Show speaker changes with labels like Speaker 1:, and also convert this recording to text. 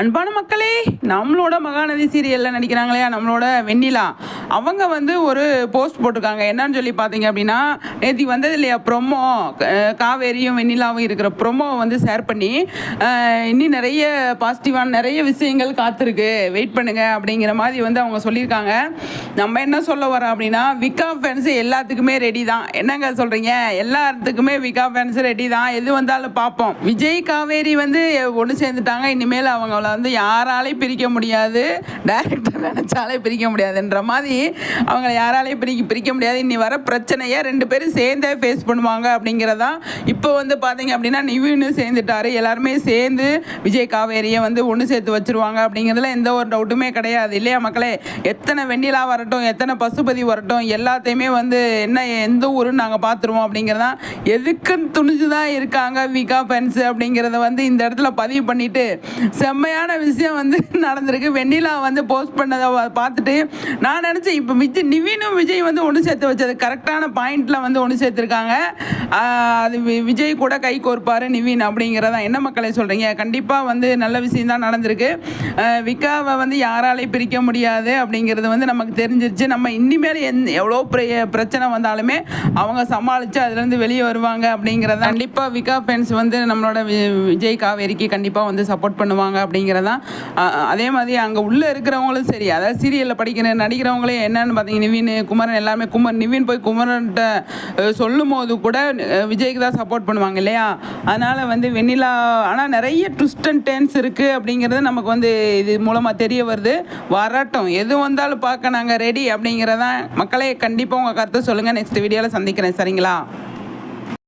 Speaker 1: அன்பான மக்களே நம்மளோட மகாநதி சீரியலில் நடிக்கிறாங்களே நம்மளோட வெண்ணிலா. அவங்க வந்து ஒரு போஸ்ட் போட்டிருக்காங்க. என்னன்னு சொல்லி பார்த்தீங்க அப்படின்னா நேற்று வந்தது இல்லையா ப்ரொமோ காவேரியும் வெண்ணிலாவும் இருக்கிற ப்ரொமோவை வந்து ஷேர் பண்ணி இன்னும் நிறைய பாசிட்டிவான நிறைய விஷயங்கள் காத்திருக்கு. வெயிட் பண்ணுங்க அப்படிங்கிற மாதிரி வந்து அவங்க சொல்லியிருக்காங்க. நம்ம என்ன சொல்ல வரோம் அப்படின்னா விகா ஃபேன்ஸ் எல்லாத்துக்குமே ரெடி தான். என்னங்க சொல்கிறீங்க எல்லாத்துக்குமே விகா ஃபேன்ஸ் ரெடி தான். எது வந்தாலும் பார்ப்போம். விஜய் காவேரி வந்து ஒன்று சேர்ந்துட்டாங்க. இனிமேல் அவங்கள வந்து யாராலையும் பிரிக்க முடியாது. டேரக்டர் நினச்சாலே பிரிக்க முடியாதுன்ற மாதிரி அவங்கள யாராலையும் பிரிக்க பிரிக்க முடியாது. இனி வர பிரச்சனையை ரெண்டு பேரும் சேர்ந்தே ஃபேஸ் பண்ணுவாங்க அப்படிங்கிறதான் இப்போ வந்து பார்த்தீங்க அப்படின்னா நிவின்னு சேர்ந்துட்டாரு. எல்லாருமே சேர்ந்து விஜய் காவேரியை வந்து ஒன்று சேர்த்து வச்சிருவாங்க அப்படிங்கிறதுல எந்த ஒரு டவுட்டுமே கிடையாது. இல்லையா மக்களே? எத்தனை வெண்ணிலா வரட்டும் எத்தனை பசுபதி வரட்டும் எல்லாத்தையுமே வந்து என்ன எந்த ஊருன்னு நாங்கள் பார்த்துருவோம் அப்படிங்கிறதான் எதுக்குன்னு துணிஞ்சு தான் இருக்காங்க விகா ஃபேன்ஸ் அப்படிங்கிறத வந்து இந்த இடத்துல பதிவு பண்ணிட்டு செம்மையான விஷயம் வந்து நடந்திருக்கு. வெண்ணிலா வந்து போஸ்ட் பண்ணதை பார்த்துட்டு நான் நினச்சேன் இப்போ விஜய் நிவினும் விஜய் வந்து ஒன்று சேர்த்து வச்சது. கரெக்டான பாயிண்டில் வந்து ஒன்று சேர்த்துருக்காங்க. அது வி- விஜய் கூட கை கோர்ப்பார் நிவின் அப்படிங்கிறதா. என்ன மக்களை சொல்கிறீங்க கண்டிப்பாக வந்து நல்ல விஷயம் தான் நடந்திருக்கு. விக்காவை விகாவை வந்து யாராலையும் பிரிக்க முடியாது அப்படிங்கிறது வந்து நமக்கு தெரிஞ்சிருச்சு. நம்ம இனிமேல் எந் எவ்வளோ பிரச்சனை வந்தாலுமே அவங்க சமாளித்து அதுலேருந்து வெளியே வருவாங்க அப்படிங்கிறத. கண்டிப்பாக விகா ஃபேன்ஸ் வந்து நம்மளோட வி- விஜய் காவேரிக்கு கண்டிப்பாக வந்து சப்போர்ட் பண்ணுவாங்க அப்படிங்கிறதான் அதே மாதிரி அங்கே உள்ளே இருக்கிறவங்களும் சரி அதாவது சீரியலில் படிக்கிற நடிக்கிறவங்களே என்னன்னு பார்த்தீங்க நிவின் குமரன் எல்லாமே குமரன் நிவின் போய் குமரன்ட்ட சொல்லும் போது கூட விஜய்க்கு தான் சப்போர்ட் பண்ணுவாங்க இல்லையா? அதனால் வந்து வெண்ணிலா ஆனால் நிறைய ட்விஸ்ட் அண்ட் டென்ஸ் இருக்குது அப்படிங்கிறது நமக்கு வந்து இது மூலமாக தெரிய வருது. வரட்டும் எது வந்தாலும் பார்க்க நாங்கள் ரெடி அப்படிங்கிறதான் மக்களே கண்டிப்பாக உங்கள் கருத்தை சொல்லுங்கள் நெக்ஸ்ட் வீடியோவில் சந்திக்கிறேன். சரிங்களா?